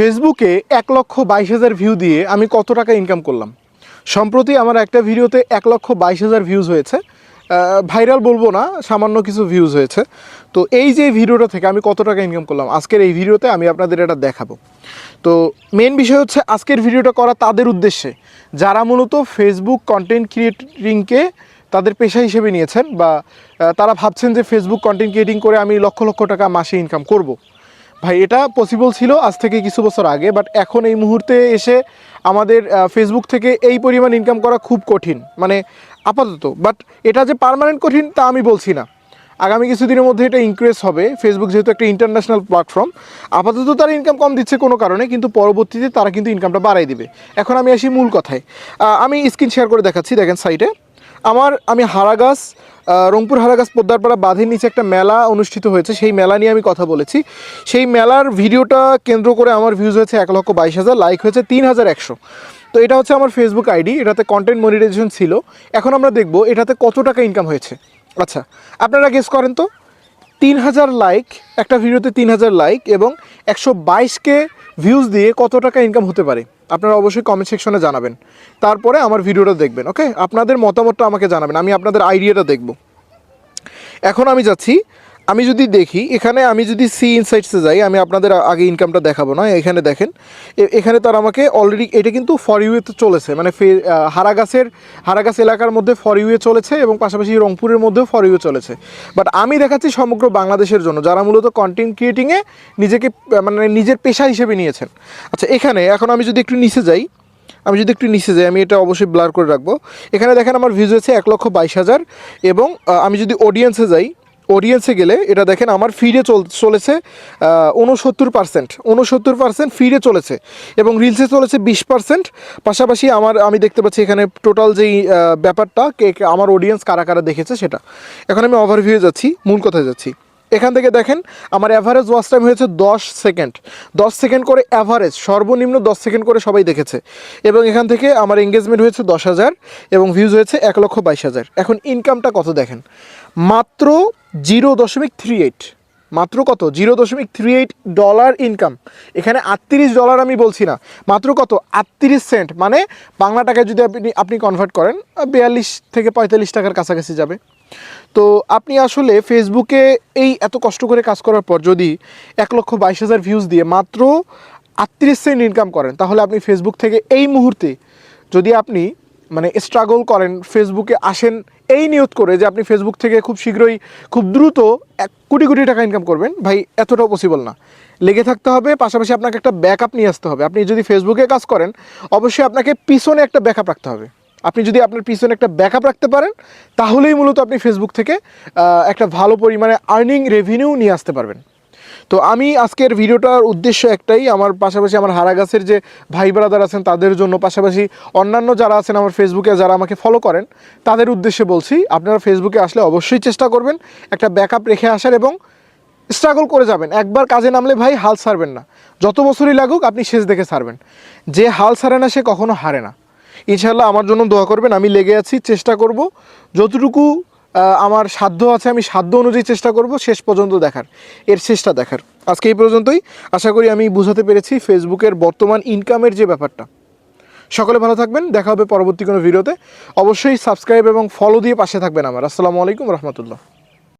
ফেসবুকে এক লক্ষ বাইশ হাজার ভিউ দিয়ে আমি কত টাকা ইনকাম করলাম। সম্প্রতি আমার একটা ভিডিওতে এক লক্ষ বাইশ হাজার ভিউজ হয়েছে। ভাইরাল বলব না, সামান্য কিছু ভিউজ হয়েছে। তো এই যে ভিডিওটা থেকে আমি কত টাকা ইনকাম করলাম, আজকের এই ভিডিওতে আমি আপনাদের এটা দেখাবো। তো মেন বিষয় হচ্ছে আজকের ভিডিওটা করা তাদের উদ্দেশ্যে। যারা মূলত ফেসবুক কন্টেন্ট ক্রিয়েটিংকে তাদের পেশা হিসেবে নিয়েছেন বা তারা ভাবছেন যে ফেসবুক কন্টেন্ট ক্রিয়েটিং করে আমি লক্ষ লক্ষ টাকা মাসে ইনকাম করব। ভাই, এটা পসিবল ছিল আজ থেকে কিছু বছর আগে বাট এখন এই মুহূর্তে এসে আমাদের ফেসবুক থেকে এই পরিমাণ ইনকাম করা খুব কঠিন মানে আপাতত। বাট এটা যে পার্মানেন্ট কঠিন, তা আমি বলছি না। আগামী কিছুদিনের মধ্যে এটা ইনক্রিজ হবে। ফেসবুক যেহেতু একটা ইন্টারন্যাশনাল প্ল্যাটফর্ম আপাতত তারা ইনকাম কম দিচ্ছে কোনো কারণে, কিন্তু পরবর্তীতে তারা কিন্তু ইনকামটা বাড়াই দিবে। এখন আমি আসি মূল কথায়। আমি স্ক্রিন শেয়ার করে দেখাচ্ছি, দেখেন সাইটে আমার, আমি হারাগাছ রংপুর হারাগাছ পোদ্দারপাড়া বাঁধের নিচে একটা মেলা অনুষ্ঠিত হয়েছে। সেই মেলা নিয়ে আমি কথা বলেছি। সেই মেলার ভিডিওটা কেন্দ্র করে আমার ভিউজ হয়েছে এক লক্ষ বাইশ হাজার লাইক হয়েছে তিন হাজার একশো। তো এটা হচ্ছে আমার ফেসবুক আইডি এটাতে কন্টেন্ট মনিটাইজেশন ছিল। এখন আমরা দেখব এটাতে কত টাকা ইনকাম হয়েছে। আচ্ছা আপনারা গেস করেন তো? তিন হাজার লাইক একটা ভিডিওতে তিন হাজার লাইক এবং একশো বাইশকে ভিউজ দিয়ে কত টাকা ইনকাম হতে পারে? আপনারা অবশ্যই কমেন্ট সেকশনে জানাবেন। তারপরে আমার ভিডিওটা দেখবেন ওকে আপনাদের মতামতটা আমাকে জানাবেন, আমি আপনাদের আইডিয়াটা দেখব। এখন আমি যাচ্ছি আমি যদি দেখি, এখানে আমি যদি সি ইনসাইটসে যাই, আমি আপনাদের আগে ইনকামটা দেখাবো না, এখানে দেখেন। এখানে তার আমাকে অলরেডি এটা কিন্তু ফর ইউতে চলেছে মানে ফে হারাগাছের, হারাগাছ এলাকার মধ্যে ফর ইউয়ে চলেছে এবং পাশাপাশি রংপুরের মধ্যেও ফর ইউ চলেছে। বাট আমি দেখাচ্ছি সমগ্র বাংলাদেশের জন্য, যারা মূলত কন্টেন্ট ক্রিয়েটিংয়ে নিজেকে মানে নিজের পেশা হিসেবে নিয়েছেন। আচ্ছা এখানে এখন আমি যদি একটু নিচে যাই, আমি যদি একটু নিচে যাই, আমি এটা অবশ্যই ব্লার করে রাখব। এখানে দেখেন আমার ভিউজ হয়েছে এক লক্ষ বাইশ হাজার এবং আমি যদি অডিয়েন্সে যাই অডিয়েন্সে গেলে, এটা দেখেন আমার ফিডে চল, চলেছে উনসত্তর পার্সেন্ট উনসত্তর পার্সেন্ট ফিডে চলেছে এবং রিলসে চলেছে বিশ পার্সেন্ট পাশাপাশি আমার, আমি দেখতে পাচ্ছি এখানে টোটাল যেই ব্যাপারটা, কে, কে- আমার অডিয়েন্স কারা কারা দেখেছে সেটা। এখন আমি ওভারভিউ যাচ্ছি, মূল কথায় যাচ্ছি। এখান থেকে দেখেন, আমার অ্যাভারেজ ওয়াচ টাইম হয়েছে দশ সেকেন্ড দশ সেকেন্ড করে অ্যাভারেজ সর্বনিম্ন দশ সেকেন্ড করে সবাই দেখেছে। এবং এখান থেকে আমার এঙ্গেজমেন্ট হয়েছে দশ হাজার এবং ভিউজ হয়েছে এক লক্ষ বাইশ হাজার। এখন ইনকামটা কত দেখেন? মাত্র জিরো দশমিক থ্রি এইট মাত্র কত? জিরো দশমিক থ্রি এইট ডলার ইনকাম এখানে আটত্রিশ ডলার আমি বলছি না। মাত্র কত? আটত্রিশ সেন্ট মানে বাংলা টাকায় যদি আপনি আপনি কনভার্ট করেন বিয়াল্লিশ থেকে পঁয়তাল্লিশ টাকার কাছাকাছি যাবে। তো আপনি আসলে ফেসবুকে এই এত কষ্ট করে কাজ করার পর যদি এক লক্ষ বাইশ হাজার ভিউজ দিয়ে মাত্র আটত্রিশ সেন্ট ইনকাম করেন, তাহলে আপনি ফেসবুক থেকে এই মুহূর্তে যদি আপনি মানে স্ট্রাগল করেন ফেসবুকে আসেন, এই নিয়ত করে যে আপনি ফেসবুক থেকে খুব শীঘ্রই খুব দ্রুত এক কোটি কোটি টাকা ইনকাম করবেন, ভাই এতটাও পসিবল না। লেগে থাকতে হবে, পাশাপাশি আপনাকে একটা ব্যাকআপ নিয়ে আসতে হবে। আপনি যদি ফেসবুকে কাজ করেন, অবশ্যই আপনাকে পিছনে একটা ব্যাকআপ রাখতে হবে। আপনি যদি আপনার পিছনে একটা ব্যাকআপ রাখতে পারেন, তাহলেই মূলত আপনি ফেসবুক থেকে একটা ভালো পরিমাণে আর্নিং রেভিনিউ নিয়ে আসতে পারবেন। তো আমি আজকের ভিডিওটার উদ্দেশ্য একটাই, আমার পাশাপাশি আমার হারাগাছের যে ভাই ব্রাদার আছেন তাদের জন্য, পাশাপাশি অন্যান্য যারা আছেন আমার ফেসবুকে যারা আমাকে ফলো করেন, তাদের উদ্দেশ্যে বলছি, আপনারা ফেসবুকে আসলে অবশ্যই চেষ্টা করবেন, একটা ব্যাকআপ রেখে আসার এবং স্ট্রাগল করে যাবেন। একবার কাজে নামলে ভাই হাল ছাড়বেন না। যত বছরই লাগুক, আপনি শেষ দেখে ছাড়বেন। যে হাল ছাড়ে না, সে কখনো হারে না। ইনশাল্লাহ আমার জন্য দোয়া করবেন, আমি লেগে আছি, চেষ্টা করব, যতটুকু আমার সাধ্য আছে, আমি সাধ্য অনুযায়ী চেষ্টা করব শেষ পর্যন্ত দেখার। এর শেষটা দেখার। আজকে এই পর্যন্তই। আশা করি আমি বুঝাতে পেরেছি ফেসবুকের বর্তমান ইনকামের যে ব্যাপারটা। সকলে ভালো থাকবেন, দেখা হবে পরবর্তী কোনো ভিডিওতে অবশ্যই সাবস্ক্রাইব এবং ফলো দিয়ে পাশে থাকবেন আমার। আসসালামু আলাইকুম, রহমতুল্লাহ।